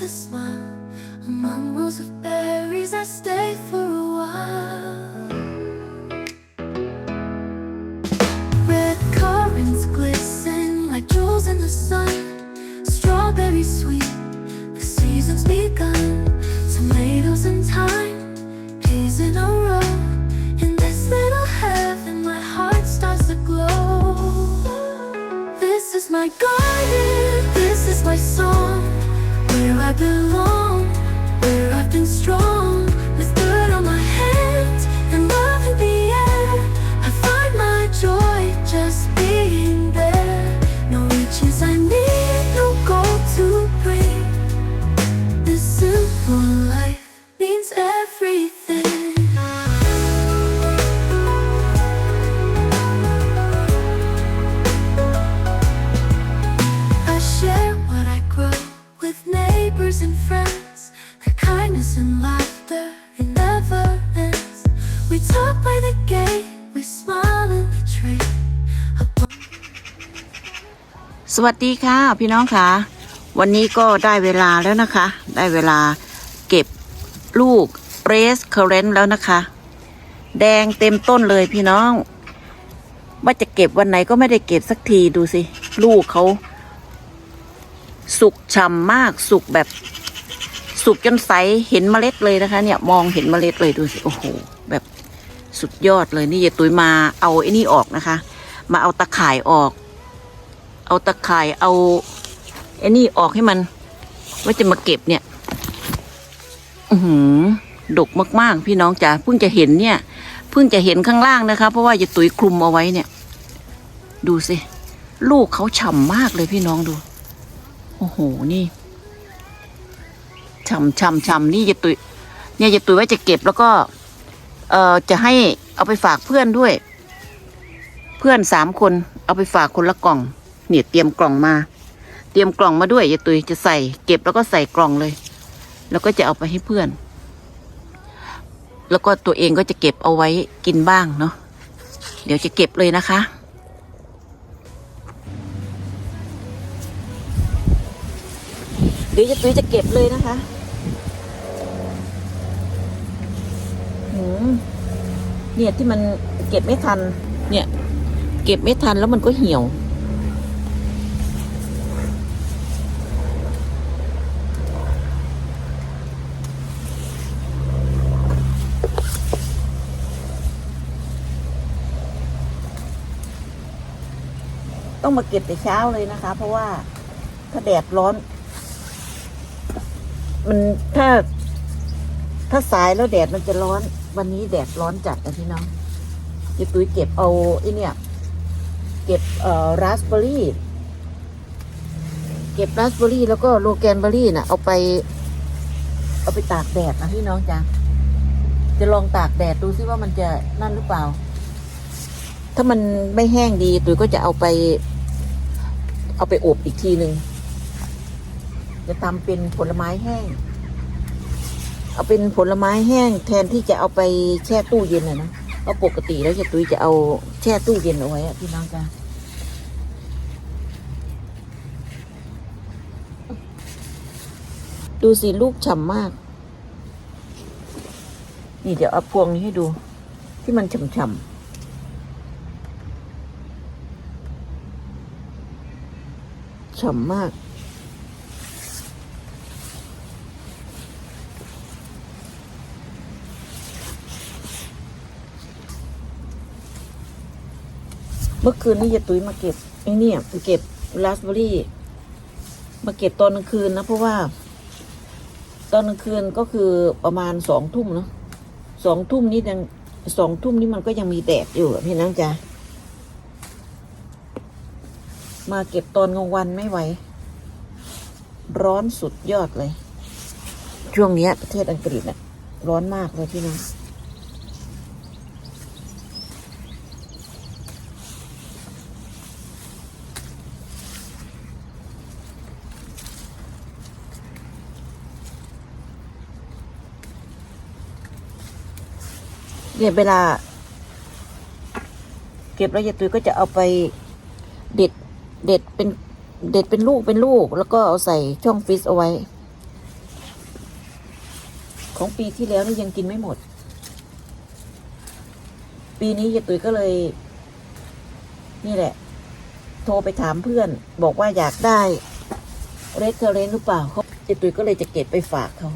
with a smile. Among rows of berries, I stay for a while. Red currants glisten like jewels in the sun. Strawberry sweet, the season's begun. Tomatoes in time, peas in a row. In this little heaven, my heart starts to glow. This is my garden, Belong, where I've been strong. Talk by the gate, we smile in the train. สวัสดีค่ะ พี่น้องค่ะ วันนี้ก็ได้เวลาแล้วนะคะ ได้เวลาเก็บลูกเรสเคอร์เรนแล้วนะคะ แดงเต็มต้นเลยพี่น้อง ว่าจะเก็บวันไหนก็ไม่ได้เก็บสักทีดูสิ ลูกเขาสุกฉ่ำมากสุกแบบสุกจนใสเห็นเมล็ดเลยนะคะ เนี่ยมองเห็นเมล็ดเลยดูสิ โอ้โห สุดยอดเลยนี่ยายตุ้ยมาเอาไอ้นี่ออกนะคะ มาเอาตะข่ายออก เอาตะข่ายเอาไอ้นี่ออกให้มัน ว่าจะมาเก็บเนี่ย อือหือดกมากๆ พี่น้องจ๋าเพิ่งจะเห็นเนี่ย เพิ่งจะเห็นข้างล่างนะคะ เพราะว่าจะตุยคลุมเอาไว้เนี่ย ดูสิลูกเขาฉ่ำมากเลยพี่น้องดู โอ้โหนี่ฉ่ำฉ่ำฉ่ำนี่จะตุยเนี่ยจะตุยว่าจะเก็บแล้วก็ เอ่อจะให้เอาไปฝากเพื่อนด้วย เพื่อนสามคนเอาไปฝากคนละกล่องเนี่ยเตรียมกล่องมา เตรียมกล่องมาด้วยยายตุยจะใส่ เก็บแล้วก็ใส่กล่องเลย แล้วก็จะเอาไปให้เพื่อน แล้วก็ตัวเองก็จะเก็บเอาไว้กินบ้างเนาะเดี๋ยวจะเก็บเลยนะคะเดี๋ยวยายตุยจะเก็บเลยนะคะหืม เนี่ยที่มันเก็บไม่ทัน เนี่ย เก็บไม่ทันแล้วมันก็เหี่ยว ต้องมาเก็บแต่เช้าเลยนะคะ เพราะว่าถ้าแดดร้อน มันถ้าถ้าสายแล้วแดดมันจะร้อน วันนี้แดดร้อนจัดนะพี่น้องยายตุ้ยเก็บเอาไอ้เนี่ยเก็บเอ่อราสเบอร์รี่เก็บราสเบอร์รี่แล้วก็โลแกนเบอร์รี่น่ะ เอาไป เอาไปตากแดดนะพี่น้องจ้ะจะลองตากแดดดูซิว่ามันจะนั่นหรือเปล่า ถ้ามันไม่แห้งดีตุ้ยก็จะเอาไป เอาไปอบอีกทีหนึ่งจะทำเป็นผลไม้แห้ง เอาเป็นผลไม้แห้งแทนที่จะเอาไปแช่ตู้เย็นอะนะเพราะปกติแล้วจะตุ้ยจะเอาแช่ตู้เย็นเอาไว้พี่น้องจ้ะดูสิลูกฉ่ำมาก นี่เดี๋ยวเอาพวงนี้ให้ดู ที่มันฉ่ำๆฉ่ำมาก เมื่อคืนนี้ยายตุ้ยมาเก็บไอ้นี่มาเก็บราสเบอร์รี่ มาเก็บตอนกลางคืนนะเพราะว่า ตอนกลางคืนก็คือประมาณสองทุ่มเนาะสองทุ่มนี้ยังสองทุ่มนี้มันก็ยังมีแดดอยู่พี่น้องจ๊ะมาเก็บตอนกลางวันไม่ไหว ร้อนสุดยอดเลย ช่วงนี้ประเทศอังกฤษน่ะร้อนมากเลยพี่น้อง เนี่ยเวลา เก็บแล้วยายตุยก็จะเอาไปเด็ด เด็ดเป็น เด็ดเป็นลูกเป็นลูก แล้วก็เอาใส่ช่องฟรีซเอาไว้ ของปีที่แล้วนี่ยังกินไม่หมด ปีนี้ยายตุยก็เลย นี่แหละ โทรไปถามเพื่อน บอกว่าอยากได้เรดเคอร์เรนหรือเปล่าเขายายตุยก็เลยจะเก็บไปฝากเขา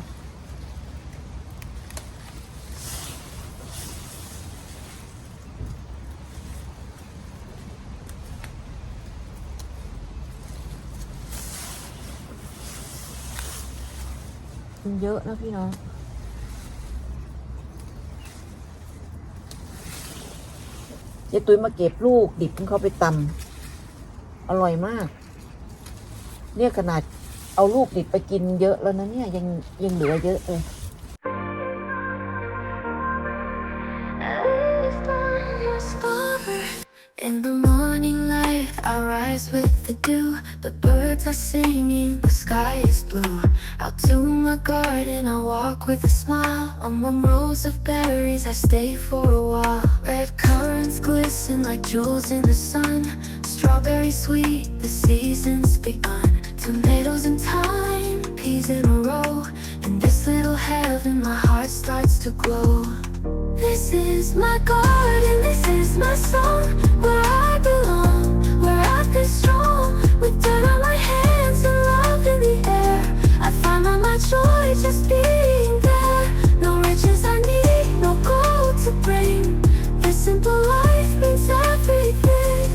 มันเยอะนะพี่น้องเจ๊ตุ้ยมาเก็บลูกดิบของเขาไปตำอร่อยมาก เนี่ยขนาดเอาลูกดิบไปกินเยอะแล้วนะเนี่ยยังยังเหลือเยอะเลย I rise with the dew. The birds are singing, the sky is blue. Out to my garden, I walk with a smile. On Among rows of berries, I stay for a while. Red currants glisten like jewels in the sun. Strawberry sweet, the season's begun. Tomatoes in time, peas in a row. In this little heaven, my heart starts to glow. This is my garden, this is my song Where I belong, strong. On my hands and love in the air. I find my joy just being there. No riches I need, no gold to bring. This simple life means everything.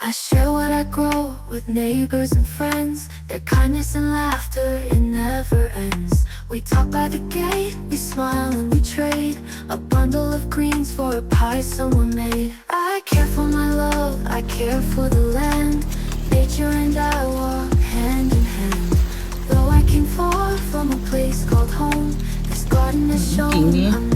I share what I grow with neighbors and friends. Their kindness and laughter, it never ends. We talk by the gate, we smile and we trade. A bundle of greens for a pie someone made. I care for my love, I care for the land. Nature and I walk hand in hand. Though I came far from a place called home, this garden has shown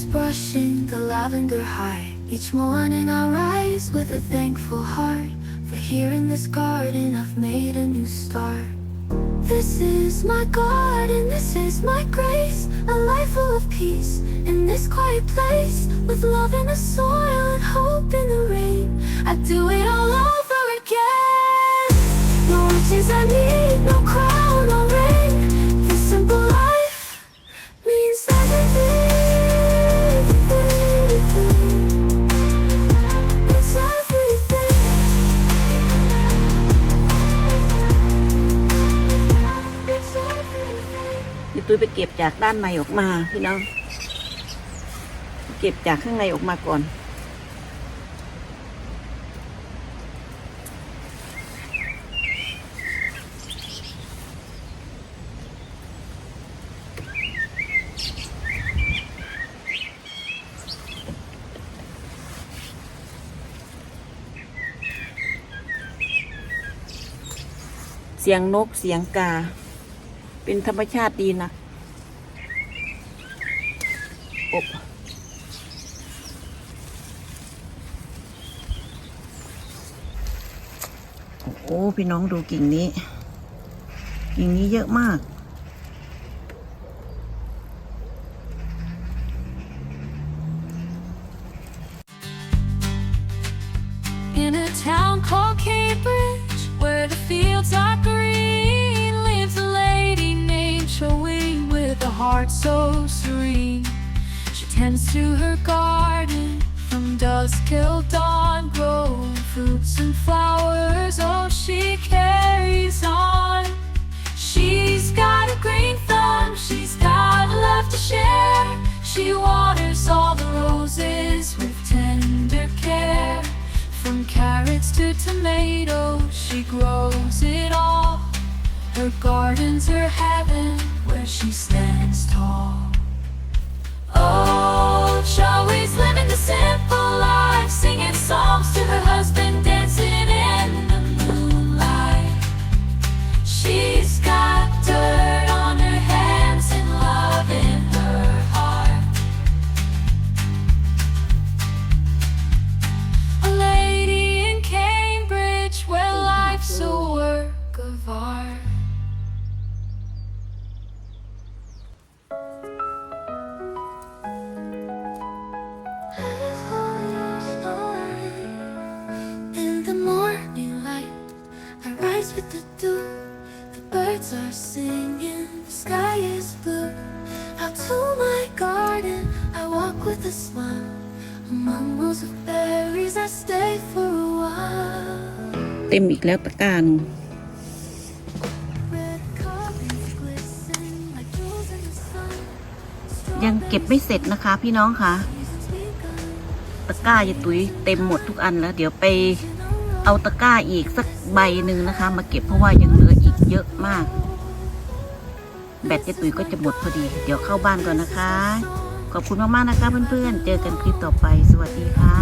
is brushing the lavender high. Each morning I rise with a thankful heart. For here in this garden I've made a new start. This is my garden, this is my grace. A life full of peace in this quiet place. With love in the soil and hope in the rain. I do it all ตุ้ยไปเก็บจากด้านในออกมาพี่น้อง เก็บจากข้างในออกมาก่อน เสียงนกเสียงกาเป็นธรรมชาติดีนะ อบโอ้พี่น้องดูกิ่งนี้ กิ่งนี้เยอะมาก In a town called Cambridge, where the fields are green, lives a lady named Showing with a heart so serene. Tends to her garden from dusk till dawn, growing fruits and flowers. Oh, she carries on. She's got a green thumb, she's got love to share. She waters all the roses with tender care. From carrots to tomatoes, she grows it all. Her garden's her heaven, where she stands tall. Her husband, with a smile. Among rows of berries, I stay for a while. เต็มอีกแล้วตะกร้าหนง Red carpets glisten like jewels in the sun. ยังเก็บไม่เสร็จนะคะ พี่น้องค่ะ Seasons begun. ตะกร้ายายตุ๋ยเต็มหมดทุกอันแล้ว เดี๋ยวไปเอาตะกร้าอีกสักใบหนึ่งนะคะ มาเก็บเพราะว่ายังเหลืออีกเยอะมาก แบตยายตุ๋ยก็จะหมดพอดี เดี๋ยวเข้าบ้านก่อนนะคะ ขอบคุณมากๆนะคะเพื่อนๆ เจอกันคลิปต่อไป สวัสดีค่ะ